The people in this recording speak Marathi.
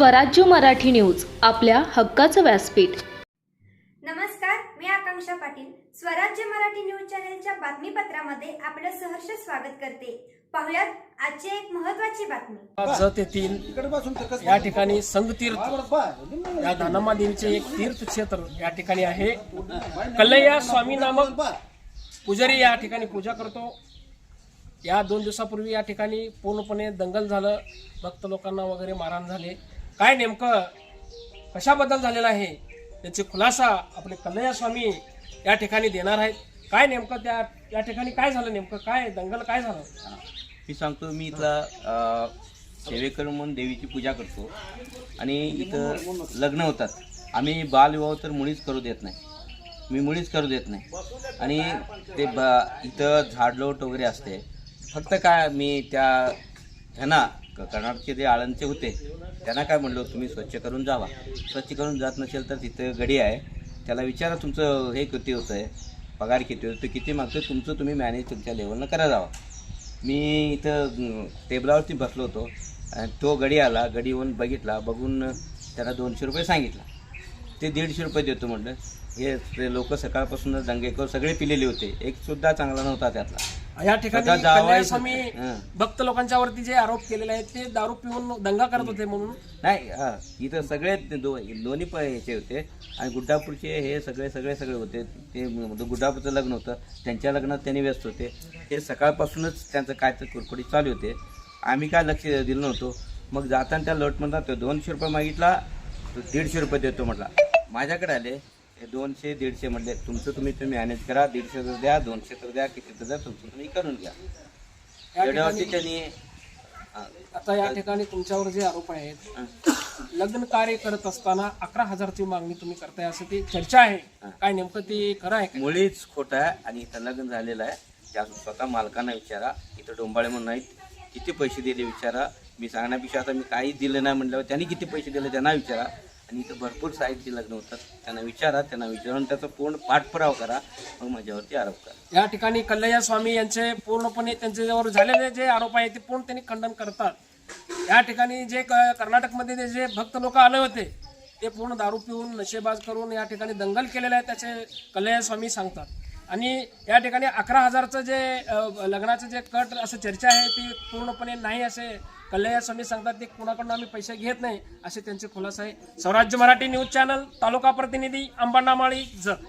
स्वराज्य मराठी न्यूज आपल्या हक्काचं व्यासपीठ. नमस्कार मी आकांक्षा पाटील. स्वराज्य मराठी न्यूज चॅनलच्या बातमीपत्रामध्ये आपलं सहर्ष स्वागत करते. पाहुयात आजची एक महत्वाची बातमी. ज ते तीन या ठिकाणी संगतीर्थ या देवीचे एक तीर्थक्षेत्र या ठिकाणी आहे. कल्लय्या स्वामी नामक पुजारी या ठिकाणी पूजा करतो. या दोन दिवसापूर्वी या ठिकाणी पूर्णपणे दंगल झालं. भक्त लोकांना वगैरे मारहाण झाले. काय नेमकं? कशाबद्दल झालेला आहे? त्याची खुलासा आपले कल्लय्या स्वामी या ठिकाणी देणार आहेत. काय नेमकं त्या या ठिकाणी काय झालं नेमकं? काय दंगल काय झालं? मी सांगतो मी इथला सेवेकर म्हणून देवीची पूजा करतो. आणि इथं लग्न होतात. आम्ही बालविवाह तर मुळीच करू देत नाही. मी मुळीच करू देत नाही. आणि ते ब इथं झाडलोट वगैरे असते. फक्त काय मी त्या ह्यांना कर्नाटकचे जे आळंदचे होते त्यांना काय म्हणलो तुम्ही स्वच्छ करून जावा. स्वच्छ करून जात नसेल तर तिथं गडी आहे. त्याला विचारा तुमचं हे किती होतं आहे पगार किती होतं किती मागतो तुमचं तुम्ही मॅनेज तुमच्या लेवलनं करा जावा. मी इथं टेबलावरती बसलो होतो आणि तो गडी आला गडी येऊन बघितला बघून त्याला दोनशे रुपये सांगितला. ते दीडशे रुपये देतो म्हटलं. हे ते लोक सकाळपासून दंगेकर सगळे पिलेले होते. एक सुद्धा चांगला नव्हता त्यातला. या ठिकाणी स्वतः जावई- हं. भक्त लोकांच्यावरती जे आरोप केलेले आहेत ते दारू पिऊन दंगा करत होते म्हणून? नाही हा. इथं सगळे ते दो दोन्ही प ह्याचे होते. आणि गुड्डापूरचे हे सगळे सगळे सगळे होते. ते म- गुड्डापूरचं लग्न होतं. त्यांच्या लग्नात त्यांनी व्यस्त होते. हे सकाळपासूनच त्यांचं काय तर कुरकुडी चालू होते. आम्ही काय लक्ष दिलं नव्हतो. मग जाताना त्या लोटमधला तो दोनशे रुपये मागितला तो दीडशे रुपये देतो म्हटला. माझ्याकडे आले. हे दोनशे दीडशे म्हटले तुमचं तुम्ही तुम्ही मॅनेज करा दीडशे तर द्या दोनशे तर द्या किती तर द्या तुमचं तुम्ही करून घ्या. या एवढ्यावरती ठिकाणी त्यांनी हा, आता या ठिकाणी तुमच्यावर जे आरोप आहेत. लग्न कार्य करत असताना अकरा हजारची मागणी तुम्ही करताय असं ती चर्चा आहे. काय नेमकं ती खरं आहे का? मुळीच खोटं आहे आणि इथं लग्न झालेलं आहे. त्या स्वतः मालकांना विचारा इथं डोंबाळे म्हणून नाहीत. किती पैसे दिले विचारा. मी सांगण्यापेक्षा आता मी काही दिलं नाही म्हटल्यावर त्यांनी किती पैसे दिले त्यांना विचारा. आणि इथं भरपूर साहित्य लग्न होतात. त्यांना विचारा त्यांना विचारून त्याचा पूर्ण पाठपुरावा करा मग माझ्यावरती आरोप करा. या ठिकाणी कल्लय्या स्वामी यांचे पूर्णपणे त्यांच्यावर झालेले जे आरोप आहेत ते पूर्ण त्यांनी खंडन करतात. या ठिकाणी जे क- कर्नाटकमध्ये जे- जे भक्त लोक आले होते ते पूर्ण दारू पिऊन नशेबाज करून या ठिकाणी दंगल केलेले आहे त्याचे कल्लय्या स्वामी सांगतात. आणि या ठिकाणी अकरा हजारचं जे लग्नाचं जे कट असं चर्चा आहे ती पूर्णपणे नाही असे कल्याण स्वामी सांगतात ते कुणाकडून आम्ही पैसे घेत नाही असे त्यांचे खुलासा आहे. स्वराज्य मराठी न्यूज चॅनल तालुका प्रतिनिधी अंबानामाळी जत.